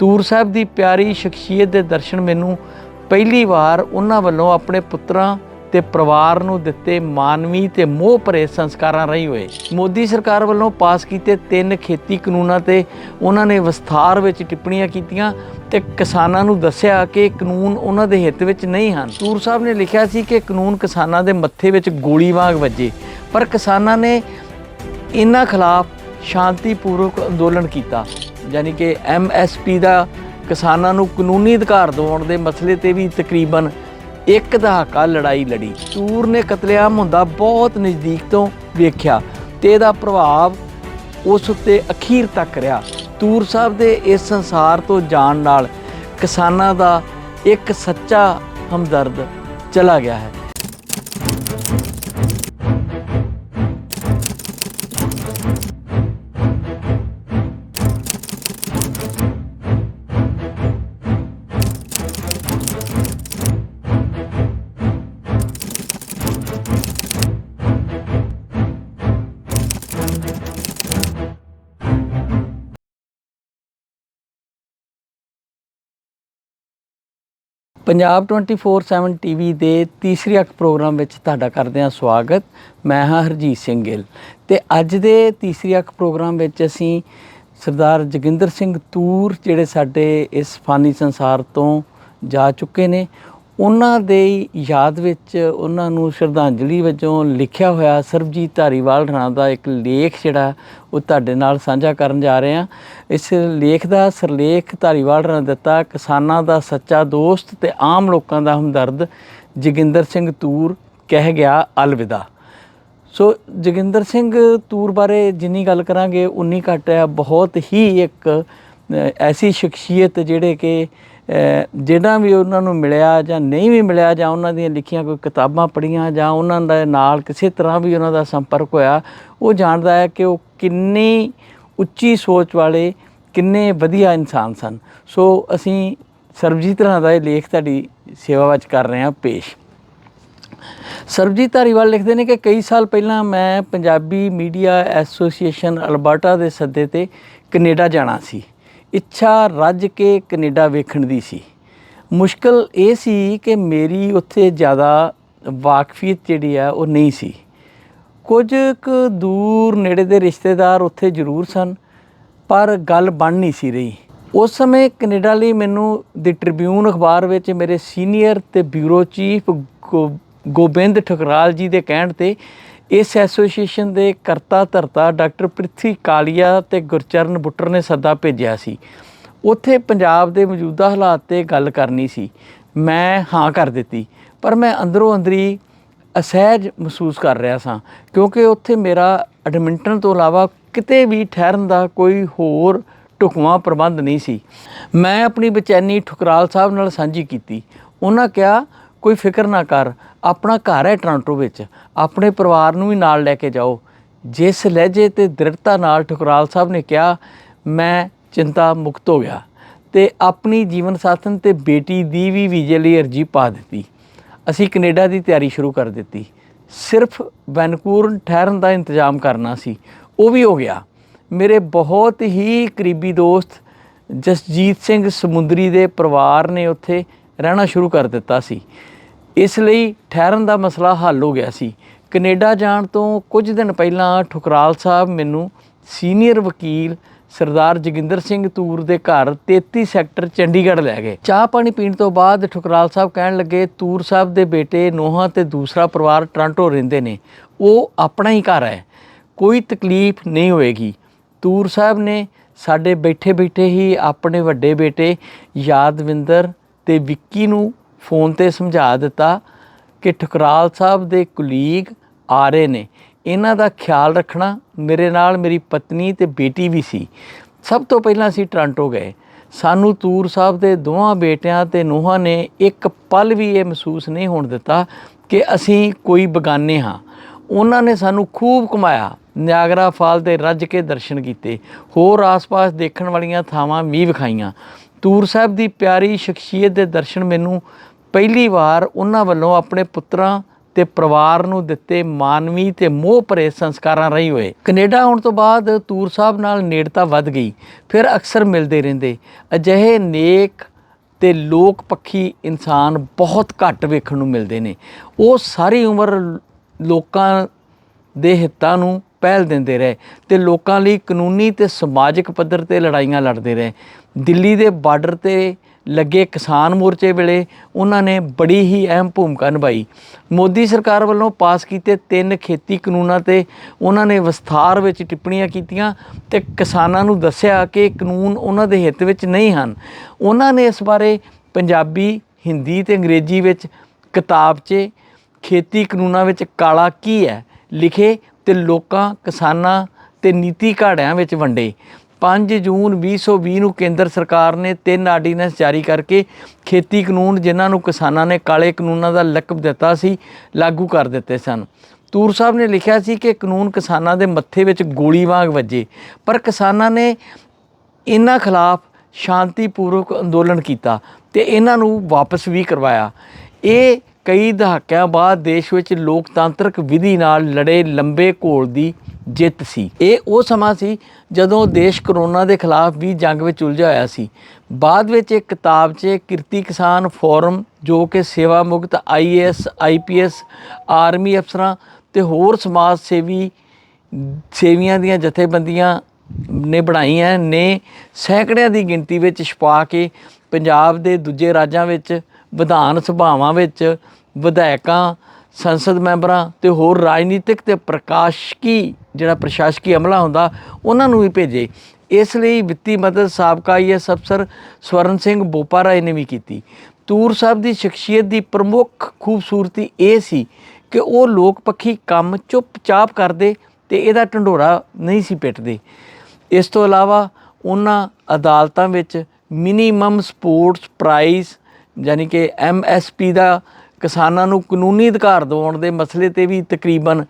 ਤੂਰ ਸਾਹਿਬ ਦੀ ਪਿਆਰੀ ਸ਼ਖਸੀਅਤ ਦੇ ਦਰਸ਼ਨ ਮੈਨੂੰ ਪਹਿਲੀ ਵਾਰ ਉਹਨਾਂ ਵੱਲੋਂ ਆਪਣੇ ਪੁੱਤਰਾਂ ਤੇ ਪਰਿਵਾਰ ਨੂੰ ਦਿੱਤੇ ਮਾਨਵੀ ਤੇ ਮੋਹ ਭਰੇ ਸੰਸਕਾਰਾਂ ਰਹੀ ਹੋਏ। ਮੋਦੀ ਸਰਕਾਰ ਵੱਲੋਂ ਪਾਸ ਕੀਤੇ ਤਿੰਨ ਖੇਤੀ ਕਾਨੂੰਨਾਂ ਤੇ ਉਹਨਾਂ ਨੇ ਵਿਸਥਾਰ ਵਿੱਚ ਟਿੱਪਣੀਆਂ ਕੀਤੀਆਂ ਤੇ ਕਿਸਾਨਾਂ ਨੂੰ ਦੱਸਿਆ ਕਿ ਕਾਨੂੰਨ ਉਹਨਾਂ ਦੇ ਹਿੱਤ ਵਿੱਚ ਨਹੀਂ ਹਨ। ਤੂਰ ਸਾਹਿਬ ਨੇ ਲਿਖਿਆ ਸੀ ਕਿ ਕਾਨੂੰਨ ਕਿਸਾਨਾਂ ਦੇ ਮੱਥੇ ਵਿੱਚ ਗੋਲੀ ਵਾਂਗ ਵੱਜੇ, ਪਰ ਕਿਸਾਨਾਂ ਨੇ ਇਹਨਾਂ ਖਿਲਾਫ ਸ਼ਾਂਤੀਪੂਰਵਕ ਅੰਦੋਲਨ ਕੀਤਾ। ਯਾਨੀ ਕਿ ਐਮਐਸਪੀ ਦਾ ਕਿਸਾਨਾਂ ਨੂੰ ਕਾਨੂੰਨੀ ਅਧਿਕਾਰ ਦਿਵਾਉਣ ਦੇ ਮਸਲੇ ਤੇ ਵੀ ਤਕਰੀਬਨ ਇੱਕ ਦਹਾਕਾ ਲੜਾਈ ਲੜੀ। ਤੂਰ ਨੇ ਕਤਲੇਆਮ ਹੁੰਦਾ ਬਹੁਤ ਨਜ਼ਦੀਕ ਤੋਂ ਵੇਖਿਆ ਤੇ ਇਹਦਾ ਪ੍ਰਭਾਵ ਉਸ ਉੱਤੇ ਅਖੀਰ ਤੱਕ ਰਿਹਾ। ਤੂਰ ਸਾਹਿਬ ਦੇ ਇਸ ਸੰਸਾਰ ਤੋਂ ਜਾਣ ਨਾਲ ਕਿਸਾਨਾਂ ਦਾ ਇੱਕ ਸੱਚਾ ਹਮਦਰਦ ਚਲਾ ਗਿਆ ਹੈ। ਪੰਜਾਬ 24/7 ਟੀਵੀ ਦੇ ਤੀਸਰੀ ਅੱਖ ਪ੍ਰੋਗਰਾਮ ਵਿੱਚ ਤੁਹਾਡਾ ਕਰਦੇ ਹਾਂ ਸਵਾਗਤ। ਮੈਂ ਹਾਂ ਹਰਜੀਤ ਸਿੰਘ ਗਿੱਲ। ਤੇ ਅੱਜ ਦੇ ਤੀਸਰੀ ਅੱਖ ਪ੍ਰੋਗਰਾਮ ਵਿੱਚ ਅਸੀਂ ਸਰਦਾਰ ਜੋਗਿੰਦਰ ਸਿੰਘ ਤੂਰ, ਜਿਹੜੇ ਸਾਡੇ ਇਸ ਫਾਨੀ ਸੰਸਾਰ ਤੋਂ ਜਾ ਚੁੱਕੇ ਨੇ ਉਹਨਾਂ ਦੇ ਯਾਦ ਵਿੱਚ ਉਹਨਾਂ ਨੂੰ ਸ਼ਰਧਾਂਜਲੀ ਵਜੋਂ ਲਿਖਿਆ ਹੋਇਆ ਸਰਬਜੀਤ ਧਾਰੀਵਾਲ ਰਾਣਾ ਦਾ ਇੱਕ ਲੇਖ ਜਿਹੜਾ ਉਹ ਤੁਹਾਡੇ ਨਾਲ ਸਾਂਝਾ ਕਰਨ ਜਾ ਰਹੇ ਹਾਂ। ਇਸ ਲੇਖ ਦਾ ਸਰਲੇਖ ਧਾਰੀਵਾਲ ਰਾਣਾ ਦਿੱਤਾ, ਕਿਸਾਨਾਂ ਦਾ ਸੱਚਾ ਦੋਸਤ ਤੇ ਆਮ ਲੋਕਾਂ ਦਾ ਹਮਦਰਦ, ਜੋਗਿੰਦਰ ਸਿੰਘ ਤੂਰ ਕਹਿ ਗਿਆ, ਅਲਵਿਦਾ। ਸੋ ਜੋਗਿੰਦਰ ਸਿੰਘ ਤੂਰ ਬਾਰੇ ਜਿੰਨੀ ਗੱਲ ਕਰਾਂਗੇ, ਉਨੀ ਘੱਟ ਹੈ। ਬਹੁਤ ਹੀ ਇੱਕ ਐਸੀ ਸ਼ਖਸੀਅਤ ਜਿਹੜੇ ਕਿ ਜਿਹੜਾ ਵੀ ਉਹਨਾਂ ਨੂੰ ਮਿਲਿਆ ਜਾਂ ਨਹੀਂ ਵੀ ਮਿਲਿਆ ਜਾਂ ਉਹਨਾਂ ਦੀਆਂ ਲਿਖੀਆਂ ਕੋਈ ਕਿਤਾਬਾਂ ਪੜ੍ਹੀਆਂ ਜਾਂ ਉਹਨਾਂ ਦੇ ਨਾਲ ਕਿਸੇ ਤਰ੍ਹਾਂ ਵੀ ਉਹਨਾਂ ਦਾ ਸੰਪਰਕ ਹੋਇਆ, ਉਹ ਜਾਣਦਾ ਹੈ ਕਿ ਉਹ ਕਿੰਨੀ ਉੱਚੀ ਸੋਚ ਵਾਲੇ, ਕਿੰਨੇ ਵਧੀਆ ਇਨਸਾਨ ਸਨ। ਸੋ ਅਸੀਂ ਸਰਬਜੀਤ ਰਾਣਾ ਦਾ ਇਹ ਲੇਖ ਤੁਹਾਡੀ ਸੇਵਾ ਵਿੱਚ ਕਰ ਰਹੇ ਹਾਂ ਪੇਸ਼। ਸਰਬਜੀਤ ਧਾਰੀਵਾਲ ਲਿਖਦੇ ਨੇ ਕਿ ਕਈ ਸਾਲ ਪਹਿਲਾਂ ਮੈਂ ਪੰਜਾਬੀ ਮੀਡੀਆ ਐਸੋਸੀਏਸ਼ਨ ਅਲਬਰਟਾ ਦੇ ਸੱਦੇ ਤੇ ਕੈਨੇਡਾ ਜਾਣਾ ਸੀ। ਇੱਛਾ ਰੱਜ ਕੇ ਕੈਨੇਡਾ ਵੇਖਣ ਦੀ ਸੀ। ਮੁਸ਼ਕਲ ਇਹ ਸੀ ਕਿ ਮੇਰੀ ਉੱਥੇ ਜ਼ਿਆਦਾ ਵਾਕਫੀਅਤ ਜਿਹੜੀ ਆ, ਉਹ ਨਹੀਂ ਸੀ। ਕੁਝ ਕੁ ਦੂਰ ਨੇੜੇ ਦੇ ਰਿਸ਼ਤੇਦਾਰ ਉੱਥੇ ਜ਼ਰੂਰ ਸਨ, ਪਰ ਗੱਲ ਬਣ ਨਹੀਂ ਸੀ ਰਹੀ। ਉਸ ਸਮੇਂ ਕੈਨੇਡਾ ਲਈ ਮੈਨੂੰ ਦੀ ਟ੍ਰਿਬਿਊਨ ਅਖਬਾਰ ਵਿੱਚ ਮੇਰੇ ਸੀਨੀਅਰ ਤੇ ਬਿਊਰੋ ਚੀਫ ਗੋ- ਗੋਬਿੰਦ ਠਕਰਾਲ ਜੀ ਦੇ ਕਹਿਣ ਤੇ ਇਸ ਐਸੋਸੀਏਸ਼ਨ ਦੇ ਕਰਤਾ ਧਰਤਾ ਡਾਕਟਰ ਪ੍ਰਿਥੀ ਕਾਲੀਆ ਤੇ ਗੁਰਚਰਨ ਬੁੱਟਰ ਨੇ ਸੱਦਾ ਭੇਜਿਆ ਸੀ। ਉੱਥੇ ਪੰਜਾਬ ਦੇ ਮੌਜੂਦਾ ਹਾਲਾਤ ਤੇ ਗੱਲ ਕਰਨੀ ਸੀ। ਮੈਂ ਹਾਂ ਕਰ ਦਿੱਤੀ, ਪਰ ਮੈਂ ਅੰਦਰੋਂ ਅੰਦਰੀ ਅਸਹਿਜ ਮਹਿਸੂਸ ਕਰ ਰਿਹਾ ਸਾਂ, ਕਿਉਂਕਿ ਉੱਥੇ ਮੇਰਾ ਐਡਮਿੰਟਨ ਤੋਂ ਇਲਾਵਾ ਕਿਤੇ ਵੀ ਠਹਿਰਨ ਦਾ ਕੋਈ ਹੋਰ ਢੁਕਵਾਂ ਪ੍ਰਬੰਧ ਨਹੀਂ ਸੀ। ਮੈਂ ਆਪਣੀ ਬੇਚੈਨੀ ਠੁਕਰਾਲ ਸਾਹਿਬ ਨਾਲ ਸਾਂਝੀ ਕੀਤੀ। ਉਹਨਾਂ ਕਿਹਾ, ਕੋਈ ਫਿਕਰ ਨਾ ਕਰ ਆਪਣਾ ਘਰ ਹੈ ਟੋਰਾਂਟੋ ਵਿੱਚ। ਆਪਣੇ ਪਰਿਵਾਰ ਨੂੰ ਵੀ ਨਾਲ ਲੈ ਕੇ ਜਾਓ। ਜਿਸ ਲਹਿਜੇ ਤੇ ਦ੍ਰਿੜਤਾ ਨਾਲ ਠੁਕਰਾਲ ਸਾਹਿਬ ਨੇ ਕਿਹਾ, ਮੈਂ ਚਿੰਤਾ ਮੁਕਤ ਹੋ ਗਿਆ ਤੇ ਆਪਣੀ ਜੀਵਨ ਸਾਥਣ ਤੇ ਬੇਟੀ ਦੀ ਵੀ ਵੀਜ਼ੇ ਲਈ ਅਰਜੀ ਪਾ ਦਿੱਤੀ। ਅਸੀਂ ਕੈਨੇਡਾ ਦੀ ਤਿਆਰੀ ਸ਼ੁਰੂ ਕਰ ਦਿੱਤੀ। ਸਿਰਫ ਵੈਨਕੂਵਰ ਠਹਿਰਨ ਦਾ ਇੰਤਜ਼ਾਮ ਕਰਨਾ ਸੀ। ਉਹ ਵੀ ਹੋ ਗਿਆ। ਮੇਰੇ ਬਹੁਤ ਹੀ ਕਰੀਬੀ ਦੋਸਤ ਜਸਜੀਤ ਸਿੰਘ ਸਮੁੰਦਰੀ ਦੇ ਪਰਿਵਾਰ ਨੇ ਉੱਥੇ ਰਹਿਣਾ ਸ਼ੁਰੂ ਕਰ ਦਿੱਤਾ ਸੀ। ਇਸ ਲਈ ਠਹਿਰਨ ਦਾ ਮਸਲਾ ਹੱਲ ਹੋ ਗਿਆ ਸੀ। ਕੈਨੇਡਾ ਜਾਣ ਤੋਂ ਕੁਝ ਦਿਨ ਪਹਿਲਾਂ ਠੁਕਰਾਲ ਸਾਹਿਬ ਮੈਨੂੰ ਸੀਨੀਅਰ ਵਕੀਲ ਸਰਦਾਰ ਜੋਗਿੰਦਰ ਸਿੰਘ ਤੂਰ ਦੇ ਘਰ 33 ਸੈਕਟਰ ਚੰਡੀਗੜ੍ਹ ਲੈ ਗਏ। ਚਾਹ ਪਾਣੀ ਪੀਣ ਤੋਂ ਬਾਅਦ ਠੁਕਰਾਲ ਸਾਹਿਬ ਕਹਿਣ ਲੱਗੇ, ਤੂਰ ਸਾਹਿਬ ਦੇ ਬੇਟੇ ਨੋਹਾਂ ਤੇ ਦੂਸਰਾ ਪਰਿਵਾਰ ਟ੍ਰਾਂਟੋ ਰਹਿੰਦੇ ਨੇ। ਉਹ ਆਪਣਾ ਹੀ ਘਰ ਹੈ। ਕੋਈ ਤਕਲੀਫ ਨਹੀਂ ਹੋਏਗੀ। ਤੂਰ ਸਾਹਿਬ ਨੇ ਸਾਡੇ ਬੈਠੇ ਬੈਠੇ ਹੀ ਆਪਣੇ ਵੱਡੇ ਬੇਟੇ ਯਾਦਵਿੰਦਰ ਤੇ ਵਿੱਕੀ ਨੂੰ ਫੋਨ ਤੇ ਸਮਝਾ ਦਿੱਤਾ ਕਿ ਠਕਰਾਲ ਸਾਹਿਬ ਦੇ ਕੁਲੀਗ ਆ ਰਹੇ ਨੇ। ਇਹਨਾਂ ਦਾ ਖਿਆਲ ਰੱਖਣਾ ਮੇਰੇ ਨਾਲ ਮੇਰੀ ਪਤਨੀ ਤੇ ਬੇਟੀ ਵੀ ਸੀ। ਸਭ ਤੋਂ ਪਹਿਲਾਂ ਅਸੀਂ ਟ੍ਰਾਂਟੋ ਗਏ। ਸਾਨੂੰ ਤੂਰ ਸਾਹਿਬ ਦੇ ਦੋਵਾਂ ਬੇਟਿਆਂ ਤੇ ਨੂੰਹਾਂ ਨੇ ਇੱਕ ਪਲ ਵੀ ਇਹ ਮਹਿਸੂਸ ਨਹੀਂ ਹੋਣ ਦਿੱਤਾ ਕਿ ਅਸੀਂ ਕੋਈ ਬਗਾਨੇ ਹਾਂ। ਉਹਨਾਂ ਨੇ ਸਾਨੂੰ ਖੂਬ ਘੁਮਾਇਆ। ਨਿਆਗਰਾ ਫਾਲ ਦੇ ਰੱਜ ਕੇ ਦਰਸ਼ਨ ਕੀਤੇ। ਹੋਰ ਆਸ-ਪਾਸ ਦੇਖਣ ਵਾਲੀਆਂ ਥਾਵਾਂ ਵੀ ਵਿਖਾਈਆਂ। ਤੂਰ ਸਾਹਿਬ ਦੀ ਪਿਆਰੀ ਸ਼ਖਸੀਅਤ ਦੇ ਦਰਸ਼ਨ ਮੈਨੂੰ ਪਹਿਲੀ ਵਾਰ ਉਹਨਾਂ ਵੱਲੋਂ ਆਪਣੇ ਪੁੱਤਰਾਂ ਤੇ ਪਰਿਵਾਰ ਨੂੰ ਦਿੱਤੇ ਮਾਨਵੀ ਤੇ ਮੋਹ ਭਰੇ ਸੰਸਕਾਰਾਂ ਰਹੀ ਹੋਏ। ਕੈਨੇਡਾ ਆਉਣ ਤੋਂ ਬਾਅਦ ਤੂਰ ਸਾਹਿਬ ਨਾਲ ਨੇੜਤਾ ਵੱਧ ਗਈ। ਫਿਰ ਅਕਸਰ ਮਿਲਦੇ ਰਹਿੰਦੇ। ਅਜਿਹੇ ਨੇਕ ਤੇ ਲੋਕ ਪੱਖੀ ਇਨਸਾਨ ਬਹੁਤ ਘੱਟ ਵੇਖਣ ਨੂੰ ਮਿਲਦੇ ਨੇ। ਉਹ ਸਾਰੀ ਉਮਰ ਲੋਕਾਂ ਦੇ ਹਿੱਤਾਂ ਨੂੰ ਪਹਿਲ ਦਿੰਦੇ ਰਹੇ ਤੇ ਲੋਕਾਂ ਲਈ ਕਾਨੂੰਨੀ ਤੇ ਸਮਾਜਿਕ ਪੱਧਰ ਤੇ ਲੜਾਈਆਂ ਲੜਦੇ ਰਹੇ। ਦਿੱਲੀ ਦੇ ਬਾਰਡਰ ਤੇ ਲੱਗੇ ਕਿਸਾਨ ਮੋਰਚੇ ਵੇਲੇ ਉਹਨਾਂ ਨੇ ਬੜੀ ਹੀ ਅਹਿਮ ਭੂਮਿਕਾ ਨਿਭਾਈ। ਮੋਦੀ ਸਰਕਾਰ ਵੱਲੋਂ ਪਾਸ ਕੀਤੇ ਤਿੰਨ ਖੇਤੀ ਕਾਨੂੰਨਾਂ ਤੇ ਉਹਨਾਂ ਨੇ ਵਿਸਥਾਰ ਵਿੱਚ ਟਿੱਪਣੀਆਂ ਕੀਤੀਆਂ ਤੇ ਕਿਸਾਨਾਂ ਨੂੰ ਦੱਸਿਆ ਕਿ ਇਹ ਕਾਨੂੰਨ ਉਹਨਾਂ ਦੇ ਹਿੱਤ ਵਿੱਚ ਨਹੀਂ ਹਨ। ਉਹਨਾਂ ਨੇ ਇਸ ਬਾਰੇ ਪੰਜਾਬੀ, ਹਿੰਦੀ ਤੇ ਅੰਗਰੇਜ਼ੀ ਵਿੱਚ ਕਿਤਾਬ 'ਚ ਖੇਤੀ ਕਾਨੂੰਨਾਂ ਵਿੱਚ ਕਾਲਾ ਕੀ ਹੈ, ਲਿਖੇ ਤੇ ਲੋਕਾਂ, ਕਿਸਾਨਾਂ ਤੇ ਨੀਤੀ ਘਾੜਿਆਂ ਵਿੱਚ ਵੰਡੇ। 5 ਜੂਨ 2020 ਨੂੰ ਕੇਂਦਰ ਸਰਕਾਰ ਨੇ ਤਿੰਨ ਆਰਡੀਨੈਂਸ ਜਾਰੀ ਕਰਕੇ ਖੇਤੀ ਕਾਨੂੰਨ ਜਿਨ੍ਹਾਂ ਨੂੰ ਕਿਸਾਨਾਂ ਨੇ ਕਾਲੇ ਕਾਨੂੰਨਾਂ ਦਾ ਲਕਬ ਦਿੱਤਾ ਸੀ, ਲਾਗੂ ਕਰ ਦਿੱਤੇ ਸਨ। ਤੂਰ ਸਾਹਿਬ ਨੇ ਲਿਖਿਆ ਸੀ ਕਿ ਕਾਨੂੰਨ ਕਿਸਾਨਾਂ ਦੇ ਮੱਥੇ ਵਿੱਚ ਗੋਲੀ ਵਾਂਗ ਵੱਜੇ, ਪਰ ਕਿਸਾਨਾਂ ਨੇ ਇਹਨਾਂ ਖਿਲਾਫ ਸ਼ਾਂਤੀਪੂਰਵਕ ਅੰਦੋਲਨ ਕੀਤਾ ਤੇ ਇਹਨਾਂ ਨੂੰ ਵਾਪਸ ਵੀ ਕਰਵਾਇਆ। ਇਹ ਕਈ ਦਹਾਕਿਆਂ ਬਾਅਦ ਦੇਸ਼ ਵਿੱਚ ਲੋਕਤਾਂਤਰਿਕ ਵਿਧੀ ਨਾਲ ਲੜੇ ਲੰਬੇ ਘੋਲ ਦੀ ਜਿੱਤ ਸੀ। ਇਹ ਉਹ ਸਮਾਂ ਸੀ ਜਦੋਂ ਦੇਸ਼ ਕਰੋਨਾ ਦੇ ਖਿਲਾਫ ਵੀ ਜੰਗ ਵਿੱਚ ਉਲਝਿਆ ਹੋਇਆ ਸੀ। ਬਾਅਦ ਵਿੱਚ ਇੱਕ ਕਿਤਾਬ 'ਚ ਕਿਰਤੀ ਕਿਸਾਨ ਫੋਰਮ ਜੋ ਕਿ ਸੇਵਾ ਮੁਕਤ ਆਈਏਐਸ ਆਈਪੀਐਸ ਆਰਮੀ ਅਫਸਰਾਂ ਤੇ ਹੋਰ ਸਮਾਜ ਸੇਵੀ, ਸੇਵੀਆਂ ਦੀਆਂ ਜਥੇਬੰਦੀਆਂ ਨੇ ਬਣਾਈਆਂ ਨੇ, ਸੈਂਕੜਿਆਂ ਦੀ ਗਿਣਤੀ ਵਿੱਚ ਛਪਾ ਕੇ ਪੰਜਾਬ ਦੇ ਦੂਜੇ ਰਾਜਾਂ ਵਿੱਚ, ਵਿਧਾਨ ਸਭਾਵਾਂ ਵਿੱਚ ਵਿਧਾਇਕਾਂ ਸੰਸਦ ਮੈਂਬਰਾਂ ਤੇ ਹੋਰ ਰਾਜਨੀਤਿਕ ਤੇ ਪ੍ਰਕਾਸ਼ਕੀ ਜਿਹੜਾ ਪ੍ਰਸ਼ਾਸਕੀ ਅਮਲਾ ਹੁੰਦਾ, ਉਹਨਾਂ ਨੂੰ ਵੀ ਭੇਜੇ। ਇਸ ਲਈ ਵਿੱਤੀ ਮਦਦ ਸਾਬਕਾ ਆਈਐਸ ਅਫਸਰ ਸਵਰਨ ਸਿੰਘ ਬੋਪਾਰਾਏ ਨੇ ਵੀ ਕੀਤੀ। ਤੂਰ ਸਾਹਿਬ ਦੀ ਸ਼ਖਸੀਅਤ ਦੀ ਪ੍ਰਮੁੱਖ ਖੂਬਸੂਰਤੀ ਇਹ ਸੀ ਕਿ ਉਹ ਲੋਕ ਪੱਖੀ ਕੰਮ ਚੁੱਪਚਾਪ ਕਰਦੇ ਤੇ ਇਹਦਾ ਢੰਡੋਰਾ ਨਹੀਂ ਸੀ ਪਿੱਟਦੇ। ਇਸ ਤੋਂ ਇਲਾਵਾ ਉਹਨਾਂ ਅਦਾਲਤਾਂ ਵਿੱਚ ਮਿਨੀਮਮ ਸਪੋਰਟਸ ਪ੍ਰਾਈਸ ਯਾਨੀ ਕਿ ਐਮਐਸਪੀ ਦਾ ਕਿਸਾਨਾਂ ਨੂੰ ਕਾਨੂੰਨੀ ਅਧਿਕਾਰ ਦਿਵਾਉਣ ਦੇ ਮਸਲੇ ਤੇ ਵੀ ਤਕਰੀਬਨ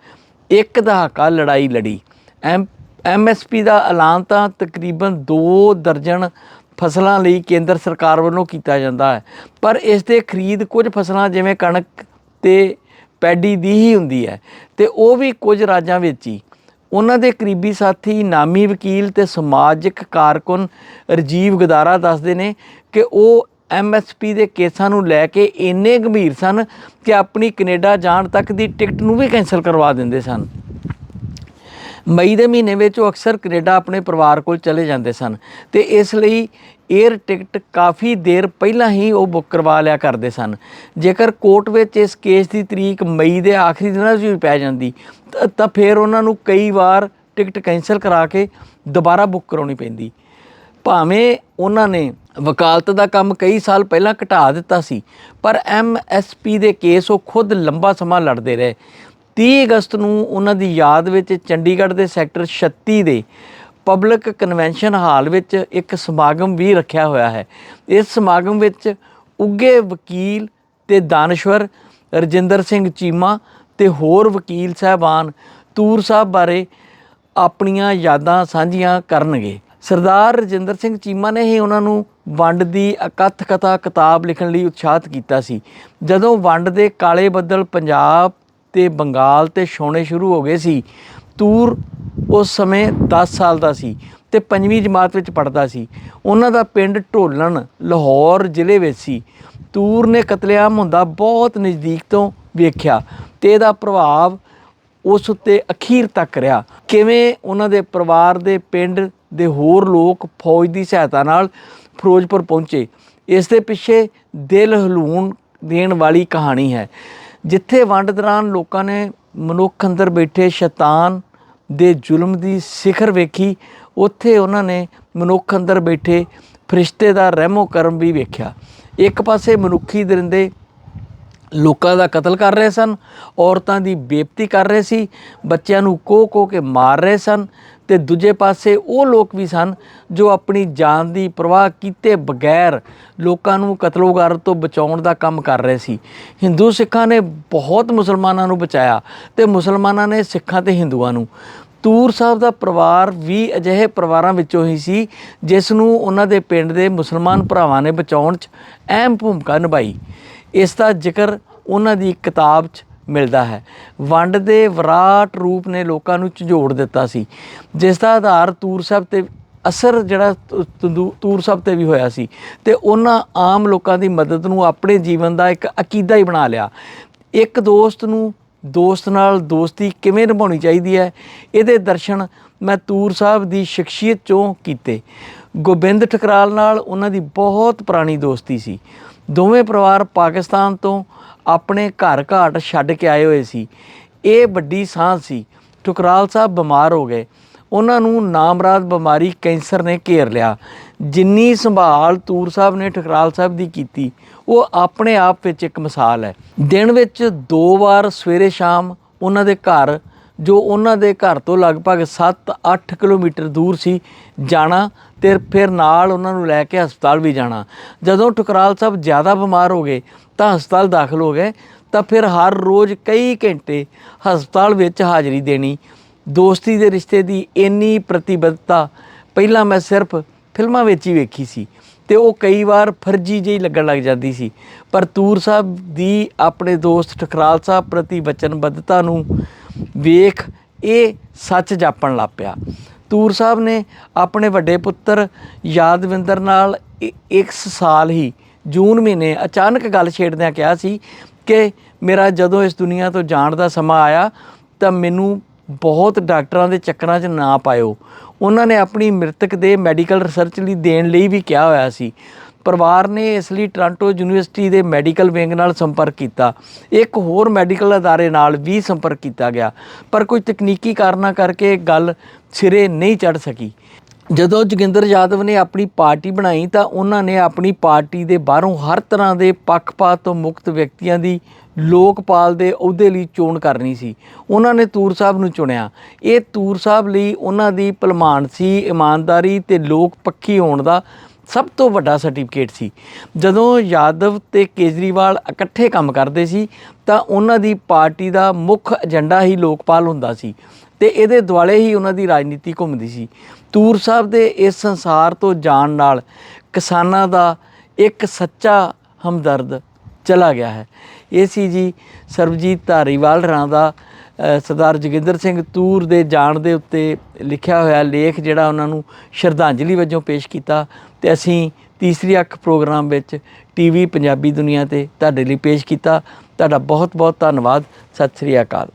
ਇੱਕ ਦਹਾਕਾ ਲੜਾਈ ਲੜੀ। ਐਮ ਐਮਐਸਪੀ ਦਾ ਐਲਾਨ ਤਾਂ ਤਕਰੀਬਨ 2 ਦਰਜਨ ਫਸਲਾਂ ਲਈ ਕੇਂਦਰ ਸਰਕਾਰ ਵੱਲੋਂ ਕੀਤਾ ਜਾਂਦਾ ਹੈ। ਪਰ ਇਸ ਦੇ ਖਰੀਦ ਕੁਝ ਫਸਲਾਂ ਜਿਵੇਂ ਕਣਕ ਤੇ ਪੈਡੀ ਦੀ ਹੀ ਹੁੰਦੀ ਹੈ ਤੇ ਉਹ ਵੀ ਕੁਝ ਰਾਜਾਂ ਵਿੱਚ ਹੀ। ਉਹਨਾਂ ਦੇ ਕਰੀਬੀ ਸਾਥੀ ਨਾਮੀ ਵਕੀਲ ਤੇ ਸਮਾਜਿਕ ਕਾਰਕੁਨ ਰਜੀਵ ਗਦਾਰਾ ਦੱਸਦੇ ਨੇ ਕਿ ਉਹ ਐਮਐਸਪੀ ਦੇ ਕੇਸਾਂ ਨੂੰ ਲੈ ਕੇ ਇੰਨੇ ਗੰਭੀਰ ਸਨ ਕਿ ਆਪਣੀ ਕੈਨੇਡਾ ਜਾਣ ਤੱਕ ਦੀ ਟਿਕਟ ਨੂੰ ਵੀ ਕੈਂਸਲ ਕਰਵਾ ਦਿੰਦੇ ਸਨ। ਮਈ ਦੇ ਮਹੀਨੇ ਵਿੱਚ ਉਹ ਅਕਸਰ ਕੈਨੇਡਾ ਆਪਣੇ ਪਰਿਵਾਰ ਕੋਲ ਚਲੇ ਜਾਂਦੇ ਸਨ ਤੇ ਇਸ ਲਈ 에ਅਰ ਟਿਕਟ ਕਾਫੀ ਦੇਰ ਪਹਿਲਾਂ ਹੀ ਉਹ ਬੁੱਕ ਕਰਵਾ ਲਿਆ ਕਰਦੇ ਸਨ। ਜੇਕਰ ਕੋਰਟ ਵਿੱਚ ਇਸ ਕੇਸ ਦੀ ਤਰੀਕ ਮਈ ਦੇ ਆਖਰੀ ਦਿਨਾਂ 'ਚ ਵੀ ਪੈ ਜਾਂਦੀ, ਤਾਂ- ਤਾਂ ਫਿਰ ਉਹਨਾਂ ਨੂੰ ਕਈ ਵਾਰ ਟਿਕਟ ਕੈਂਸਲ ਕਰਾ ਕੇ ਦੁਬਾਰਾ ਬੁੱਕ ਕਰਾਉਣੀ ਪੈਂਦੀ। ਭਾਵੇਂ ਉਹਨਾਂ ਨੇ ਵਕਾਲਤ ਦਾ ਕੰਮ ਕਈ ਸਾਲ ਪਹਿਲਾਂ ਘਟਾ ਦਿੱਤਾ ਸੀ, ਪਰ ਐਮਐਸਪੀ ਦੇ ਕੇਸ ਉਹ ਖੁਦ ਲੰਬਾ ਸਮਾਂ ਲੜਦੇ ਰਹੇ। 30 ਅਗਸਤ ਨੂੰ ਉਹਨਾਂ ਦੀ ਯਾਦ ਵਿੱਚ ਚੰਡੀਗੜ੍ਹ ਦੇ ਸੈਕਟਰ 36 ਦੇ ਪਬਲਿਕ ਕਨਵੈਨਸ਼ਨ ਹਾਲ ਵਿੱਚ ਇੱਕ ਸਮਾਗਮ ਵੀ ਰੱਖਿਆ ਹੋਇਆ ਹੈ। ਇਸ ਸਮਾਗਮ ਵਿੱਚ ਉੱਗੇ ਵਕੀਲ ਤੇ ਦਾਨਸ਼ਵਰ, ਰਜਿੰਦਰ ਸਿੰਘ ਚੀਮਾ ਤੇ ਹੋਰ ਵਕੀਲ ਸਾਹਿਬਾਨ ਤੂਰ ਸਾਹਿਬ ਬਾਰੇ ਆਪਣੀਆਂ ਯਾਦਾਂ ਸਾਂਝੀਆਂ ਕਰਨਗੇ। ਸਰਦਾਰ ਰਜਿੰਦਰ ਸਿੰਘ ਚੀਮਾ ਨੇ ਹੀ ਉਹਨਾਂ ਨੂੰ ਵੰਡ ਦੀ ਅਕਥ ਕਥਾ ਕਿਤਾਬ ਲਿਖਣ ਲਈ ਉਤਸ਼ਾਹਿਤ ਕੀਤਾ ਸੀ। ਜਦੋਂ ਵੰਡ ਦੇ ਕਾਲੇ ਬੱਦਲ ਪੰਜਾਬ ਤੇ ਬੰਗਾਲ ਤੇ ਛਾਉਣੇ ਸ਼ੁਰੂ ਹੋ ਗਏ ਸੀ, ਤੂਰ ਉਸ ਸਮੇਂ 10 ਸਾਲ ਦਾ ਸੀ ਤੇ ਪੰਜਵੀਂ ਜਮਾਤ ਵਿੱਚ ਪੜਦਾ ਸੀ। ਉਹਨਾਂ ਦਾ ਪਿੰਡ ਢੋਲਣ ਲਾਹੌਰ ਜ਼ਿਲ੍ਹੇ ਵਿੱਚ ਸੀ। ਤੂਰ ਨੇ ਕਤਲੇਆਮ ਹੁੰਦਾ ਬਹੁਤ ਨਜ਼ਦੀਕ ਤੋਂ ਵੇਖਿਆ ਤੇ ਇਹਦਾ ਪ੍ਰਭਾਵ ਉਸ ਉੱਤੇ ਅਖੀਰ ਤੱਕ ਰਿਹਾ। ਕਿਵੇਂ ਉਹਨਾਂ ਦੇ ਪਰਿਵਾਰ ਦੇ ਪਿੰਡ ਦੇ ਹੋਰ ਲੋਕ ਫੌਜ ਦੀ ਸਹਾਇਤਾ ਨਾਲ ਫਿਰੋਜ਼ਪੁਰ ਪਹੁੰਚੇ। ਇਸ ਦੇ ਪਿੱਛੇ ਦਿਲ ਹਲੂਣ ਦੇਣ ਵਾਲੀ ਕਹਾਣੀ ਹੈ। ਜਿੱਥੇ ਵੰਡ ਦੌਰਾਨ ਲੋਕਾਂ ਨੇ ਮਨੁੱਖ ਅੰਦਰ ਬੈਠੇ ਸ਼ੈਤਾਨ ਦੇ ਜ਼ੁਲਮ ਦੀ ਸਿਖਰ ਵੇਖੀ, ਉੱਥੇ ਉਹਨਾਂ ਨੇ ਮਨੁੱਖ ਅੰਦਰ ਬੈਠੇ ਫਰਿਸ਼ਤੇ ਦਾ ਰਹਿਮੋ ਕਰਮ ਵੀ ਵੇਖਿਆ। ਇੱਕ ਪਾਸੇ ਮਨੁੱਖੀ ਦਰਿੰਦੇ ਲੋਕਾਂ ਦਾ ਕਤਲ ਕਰ ਰਹੇ ਸਨ, ਔਰਤਾਂ ਦੀ ਬੇਇੱਜ਼ਤੀ ਕਰ ਰਹੇ ਸੀ, ਬੱਚਿਆਂ ਨੂੰ ਕੋਹ ਕੋਹ ਕੇ ਮਾਰ ਰਹੇ ਸਨ ਤੇ ਦੂਜੇ ਪਾਸੇ ਉਹ ਲੋਕ ਵੀ ਸਨ ਜੋ ਆਪਣੀ ਜਾਨ ਦੀ ਪਰਵਾਹ ਕੀਤੇ ਬਗੈਰ ਲੋਕਾਂ ਨੂੰ ਕਤਲੋਗਾਰ ਤੋਂ ਬਚਾਉਣ ਦਾ ਕੰਮ ਕਰ ਰਹੇ ਸੀ। ਹਿੰਦੂ ਸਿੱਖਾਂ ਨੇ ਬਹੁਤ ਮੁਸਲਮਾਨਾਂ ਨੂੰ ਬਚਾਇਆ ਤੇ ਮੁਸਲਮਾਨਾਂ ਨੇ ਸਿੱਖਾਂ ਤੇ ਹਿੰਦੂਆਂ ਨੂੰ। ਤੂਰ ਸਾਹਿਬ ਦਾ ਪਰਿਵਾਰ ਵੀ ਅਜਿਹੇ ਪਰਿਵਾਰਾਂ ਵਿੱਚੋਂ ਹੀ ਸੀ ਜਿਸ ਨੂੰ ਉਹਨਾਂ ਦੇ ਪਿੰਡ ਦੇ ਮੁਸਲਮਾਨ ਭਰਾਵਾਂ ਨੇ ਬਚਾਉਣ 'ਚ ਅਹਿਮ ਭੂਮਿਕਾ ਨਿਭਾਈ। ਇਸ ਦਾ ਜ਼ਿਕਰ ਉਹਨਾਂ ਦੀ ਕਿਤਾਬ 'ਚ ਮਿਲਦਾ ਹੈ। ਵੰਡ ਦੇ ਵਿਰਾਟ ਰੂਪ ਨੇ ਲੋਕਾਂ ਨੂੰ ਝੰਜੋੜ ਦਿੱਤਾ ਸੀ। ਜਿਸ ਦਾ ਆਧਾਰ ਤੂਰ ਸਾਹਿਬ ਤੇ ਅਸਰ ਜਿਹੜਾ ਤੰਦੂ- ਤੂਰ ਸਾਹਿਬ ਤੇ ਵੀ ਹੋਇਆ ਸੀ। ਤੇ ਉਹਨਾਂ ਆਮ ਲੋਕਾਂ ਦੀ ਮਦਦ ਨੂੰ ਆਪਣੇ ਜੀਵਨ ਦਾ ਇੱਕ ਅਕੀਦਾ ਹੀ ਬਣਾ ਲਿਆ। ਇੱਕ ਦੋਸਤ ਨੂੰ ਦੋਸਤ ਨਾਲ ਦੋਸਤੀ ਕਿਵੇਂ ਨਿਭਾਉਣੀ ਚਾਹੀਦੀ ਹੈ, ਇਹਦੇ ਦਰਸ਼ਨ ਮੈਂ ਤੂਰ ਸਾਹਿਬ ਦੀ ਸ਼ਖਸੀਅਤ ਚੋਂ ਕੀਤੇ। ਗੋਬਿੰਦ ਠਕਰਾਲ ਨਾਲ ਉਹਨਾਂ ਦੀ ਬਹੁਤ ਪੁਰਾਣੀ ਦੋਸਤੀ ਸੀ। ਦੋਵੇਂ ਪਰਿਵਾਰ ਪਾਕਿਸਤਾਨ ਤੋਂ ਆਪਣੇ ਘਰ ਘਾਟ ਛੱਡ ਕੇ ਆਏ ਹੋਏ ਸੀ। ਇਹ ਵੱਡੀ ਸਾਂਝ ਸੀ। ਠੁਕਰਾਲ ਸਾਹਿਬ ਬਿਮਾਰ ਹੋ ਗਏ। ਉਹਨਾਂ ਨੂੰ ਨਾਮਰਾਦ ਬਿਮਾਰੀ ਕੈਂਸਰ ਨੇ ਘੇਰ ਲਿਆ। ਜਿੰਨੀ ਸੰਭਾਲ ਤੂਰ ਸਾਹਿਬ ਨੇ ਠਕਰਾਲ ਸਾਹਿਬ ਦੀ ਕੀਤੀ, ਉਹ ਆਪਣੇ ਆਪ ਵਿੱਚ ਇੱਕ ਮਿਸਾਲ ਹੈ। ਦਿਨ ਵਿੱਚ ਦੋ ਵਾਰ ਸਵੇਰੇ ਸ਼ਾਮ ਉਹਨਾਂ ਦੇ ਘਰ ਜੋ ਉਹਨਾਂ ਦੇ ਘਰ ਤੋਂ ਲਗਭਗ 7-8 ਕਿਲੋਮੀਟਰ ਦੂਰ ਸੀ ਜਾਣਾ ਤੇ ਫਿਰ ਨਾਲ ਉਹਨਾਂ ਨੂੰ ਲੈ ਕੇ ਹਸਪਤਾਲ ਵੀ ਜਾਣਾ। ਜਦੋਂ ਠੁਕਰਾਲ ਸਾਹਿਬ ਜ਼ਿਆਦਾ ਬਿਮਾਰ ਹੋ ਗਏ ਤਾਂ ਹਸਪਤਾਲ ਦਾਖਲ ਹੋ ਗਏ, ਤਾਂ ਫਿਰ ਹਰ ਰੋਜ਼ ਕਈ ਘੰਟੇ ਹਸਪਤਾਲ ਵਿੱਚ ਹਾਜ਼ਰੀ ਦੇਣੀ। ਦੋਸਤੀ ਦੇ ਰਿਸ਼ਤੇ ਦੀ ਇੰਨੀ ਪ੍ਰਤੀਬੱਧਤਾ, ਪਹਿਲਾਂ ਮੈਂ ਸਿਰਫ ਫਿਲਮਾਂ ਵਿੱਚ ਹੀ ਵੇਖੀ ਸੀ ਤੇ ਉਹ ਕਈ ਵਾਰ ਫਰਜੀ ਜਿਹੀ ਲੱਗਣ ਲੱਗ ਜਾਂਦੀ ਸੀ। ਪਰ ਤੂਰ ਸਾਹਿਬ ਦੀ ਆਪਣੇ ਦੋਸਤ ਠਕਰਾਲ ਸਾਹਿਬ ਪ੍ਰਤੀ ਵਚਨਬੱਧਤਾ ਨੂੰ ਵੇਖ, ਇਹ ਸੱਚ ਜਾਪਣ ਲੱਗ ਪਿਆ। ਤੂਰ ਸਾਹਿਬ ਨੇ ਆਪਣੇ ਵੱਡੇ ਪੁੱਤਰ ਯਾਦਵਿੰਦਰ ਨਾਲ ਇ- ਇੱਕ ਸਾਲ ਹੀ, ਜੂਨ ਮਹੀਨੇ ਅਚਾਨਕ ਗੱਲ ਛੇੜਦਿਆਂ ਕਿਹਾ ਸੀ ਕਿ ਮੇਰਾ ਜਦੋਂ ਇਸ ਦੁਨੀਆ ਤੋਂ ਜਾਣ ਦਾ ਸਮਾਂ ਆਇਆ, ਤਾਂ ਮੈਨੂੰ ਬਹੁਤ ਡਾਕਟਰਾਂ ਦੇ ਚੱਕਰਾਂ 'ਚ ਨਾ ਪਾਇਓ। ਉਹਨਾਂ ਨੇ ਆਪਣੀ ਮ੍ਰਿਤਕ ਦੇ ਮੈਡੀਕਲ ਰਿਸਰਚ ਲਈ ਦੇਣ ਲਈ ਵੀ ਕਿਹਾ ਹੋਇਆ ਸੀ। ਪਰਿਵਾਰ ਨੇ ਇਸ ਲਈ ਟੋਰਾਂਟੋ ਯੂਨੀਵਰਸਿਟੀ ਦੇ ਮੈਡੀਕਲ ਵਿੰਗ ਨਾਲ ਸੰਪਰਕ ਕੀਤਾ। ਇੱਕ ਹੋਰ ਮੈਡੀਕਲ ਅਦਾਰੇ ਨਾਲ ਵੀ ਸੰਪਰਕ ਕੀਤਾ ਗਿਆ। ਪਰ ਕੋਈ ਤਕਨੀਕੀ ਕਾਰਨਾਂ ਕਰਕੇ ਗੱਲ ਸਿਰੇ ਨਹੀਂ ਚੜ ਸਕੀ। ਜਦੋਂ ਜੋਗਿੰਦਰ ਯਾਦਵ ਨੇ ਆਪਣੀ ਪਾਰਟੀ ਬਣਾਈ ਤਾਂ ਉਹਨਾਂ ਨੇ ਆਪਣੀ ਪਾਰਟੀ ਦੇ ਬਾਹਰੋਂ ਹਰ ਤਰ੍ਹਾਂ ਦੇ ਪੱਖਪਾਤ ਤੋਂ ਮੁਕਤ ਵਿਅਕਤੀਆਂ ਦੀ ਲੋਕਪਾਲ ਦੇ ਅਹੁਦੇ ਲਈ ਚੋਣ ਕਰਨੀ ਸੀ। ਉਹਨਾਂ ਨੇ ਤੂਰ ਸਾਹਿਬ ਨੂੰ ਚੁਣਿਆ। ਇਹ ਤੂਰ ਸਾਹਿਬ ਲਈ ਉਹਨਾਂ ਦੀ ਭਲਮਾਨ ਸੀ, ਇਮਾਨਦਾਰੀ ਤੇ ਲੋਕ ਪੱਖੀ ਹੋਣ ਦਾ ਸਭ ਤੋਂ ਵੱਡਾ ਸਰਟੀਫਿਕੇਟ ਸੀ। ਜਦੋਂ ਯਾਦਵ ਤੇ ਕੇਜਰੀਵਾਲ ਇਕੱਠੇ ਕੰਮ ਕਰਦੇ ਸੀ, ਤਾਂ ਉਹਨਾਂ ਦੀ ਪਾਰਟੀ ਦਾ ਮੁੱਖ ਏਜੰਡਾ ਹੀ ਲੋਕਪਾਲ ਹੁੰਦਾ ਸੀ ਤੇ ਇਹਦੇ ਦੁਆਲੇ ਹੀ ਉਹਨਾਂ ਦੀ ਰਾਜਨੀਤੀ ਘੁੰਮਦੀ ਸੀ। ਤੂਰ ਸਾਹਿਬ ਦੇ ਇਸ ਸੰਸਾਰ ਤੋਂ ਜਾਣ ਨਾਲ ਕਿਸਾਨਾਂ ਦਾ ਇੱਕ ਸੱਚਾ ਹਮਦਰਦ ਚਲਾ ਗਿਆ ਹੈ। ਇਹ ਸੀ ਜੀ ਸਰਬਜੀਤ ਧਾਰੀਵਾਲ ਰਾਂ ਦਾ ਸਰਦਾਰ ਜੋਗਿੰਦਰ ਸਿੰਘ ਤੂਰ ਦੇ ਜਾਣ ਦੇ ਉੱਤੇ ਲਿਖਿਆ ਹੋਇਆ ਲੇਖ ਜਿਹੜਾ ਉਹਨਾਂ ਨੂੰ ਸ਼ਰਧਾਂਜਲੀ ਵਜੋਂ ਪੇਸ਼ ਕੀਤਾ। ਤੇ ਅਸੀਂ ਤੀਸਰੀ ਅੱਖ ਪ੍ਰੋਗਰਾਮ ਵਿੱਚ ਟੀਵੀ ਪੰਜਾਬੀ ਦੁਨੀਆ ਤੇ ਤੁਹਾਡੇ ਲਈ ਪੇਸ਼ ਕੀਤਾ। ਤੁਹਾਡਾ ਬਹੁਤ ਬਹੁਤ ਧੰਨਵਾਦ। ਸਤਿ ਸ੍ਰੀ ਅਕਾਲ।